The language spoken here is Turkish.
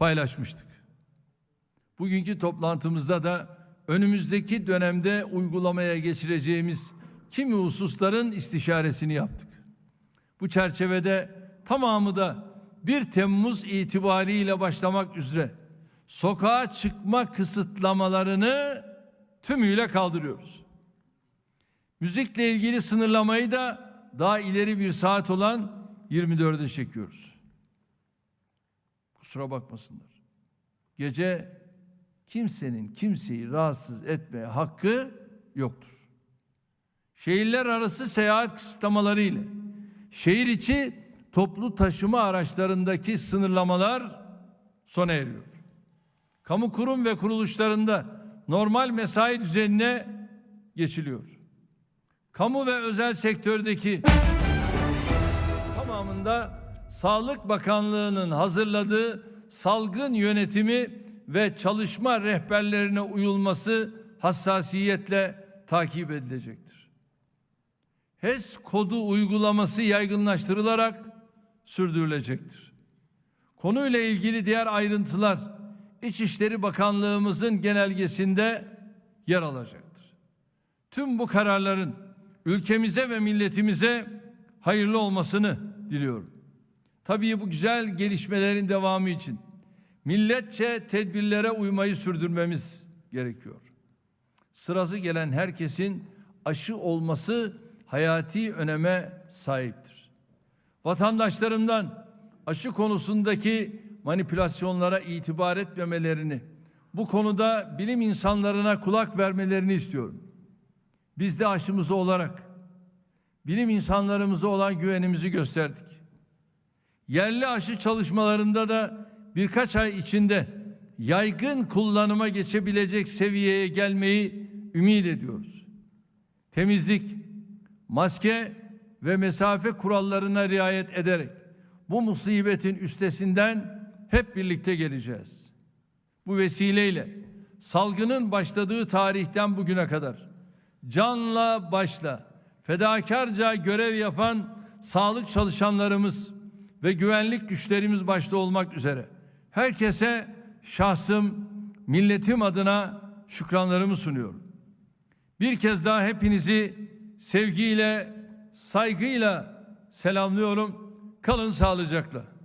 paylaşmıştık. Bugünkü toplantımızda da önümüzdeki dönemde uygulamaya geçireceğimiz kimi hususların istişaresini yaptık. Bu çerçevede tamamı da 1 Temmuz itibariyle başlamak üzere sokağa çıkma kısıtlamalarını tümüyle kaldırıyoruz. Müzikle ilgili sınırlamayı da daha ileri bir saat olan 24'e çekiyoruz. Kusura bakmasınlar. Gece kimsenin kimseyi rahatsız etmeye hakkı yoktur. Şehirler arası seyahat kısıtlamaları ile şehir içi toplu taşıma araçlarındaki sınırlamalar sona eriyor. Kamu kurum ve kuruluşlarında normal mesai düzenine geçiliyor. Kamu ve özel sektördeki tamamında Sağlık Bakanlığı'nın hazırladığı salgın yönetimi ve çalışma rehberlerine uyulması hassasiyetle takip edilecektir. HES kodu uygulaması yaygınlaştırılarak sürdürülecektir. Konuyla ilgili diğer ayrıntılar İçişleri Bakanlığımızın genelgesinde yer alacaktır. Tüm bu kararların ülkemize ve milletimize hayırlı olmasını diliyorum. Tabii bu güzel gelişmelerin devamı için milletçe tedbirlere uymayı sürdürmemiz gerekiyor. Sırası gelen herkesin aşı olması hayati öneme sahiptir. Vatandaşlarımdan aşı konusundaki manipülasyonlara itibar etmemelerini, bu konuda bilim insanlarına kulak vermelerini istiyorum. Biz de aşımızı olarak bilim insanlarımıza olan güvenimizi gösterdik. Yerli aşı çalışmalarında da birkaç ay içinde yaygın kullanıma geçebilecek seviyeye gelmeyi ümit ediyoruz. Temizlik, maske ve mesafe kurallarına riayet ederek bu musibetin üstesinden hep birlikte geleceğiz. Bu vesileyle salgının başladığı tarihten bugüne kadar canla başla fedakarca görev yapan sağlık çalışanlarımız ve güvenlik güçlerimiz başta olmak üzere herkese şahsım, milletim adına şükranlarımı sunuyorum. Bir kez daha hepinizi sevgiyle, saygıyla selamlıyorum. Kalın sağlıcakla.